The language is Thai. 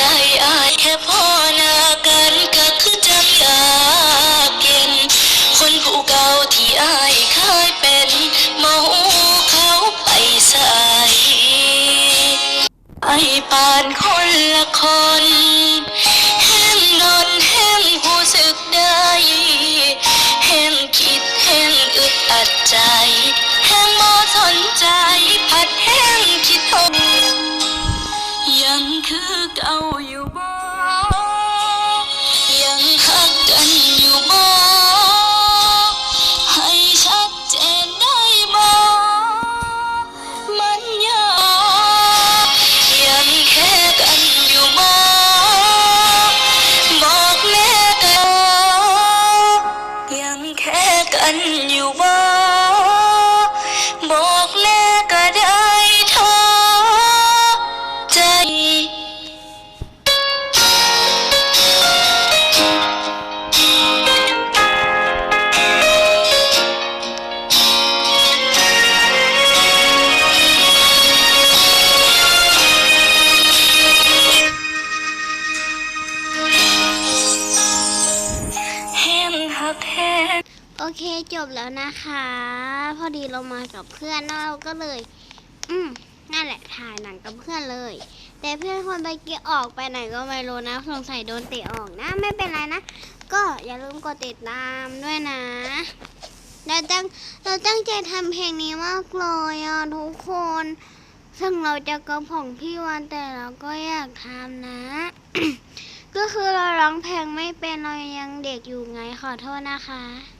ใจอายแค่พ่อหน้ากันก็คือจยากเย็น คนผู้เก่าที่อายเคยเป็นเมาเขาไปสาไอปานคน คือเก่าอยู่บ่ ห้งหักแห้งโอเคจบแล้วนะคะ พอดีเรามากับเพื่อนเราก็เลย อืมนั่นแหละถ่ายหนังกับเพื่อนเลย แต่เพื่อนคนไปกี้ออกไปไหนก็ไม่รู้นะสงสัยโดนเตะออกนะไม่เป็นไรนะ ก็อย่าลืมกดติดตามด้วยนะเราตั้งเราตั้งใจทำเพลงนี้มากเลยอะทุกคน ซึ่งเราจะกระผ่องพี่วันแต่เราก็อยากทำนะ ก็คือเร ร้องเพลงไม่เป็นเรายังเด็กอยู่ไงขอโทษนะคะ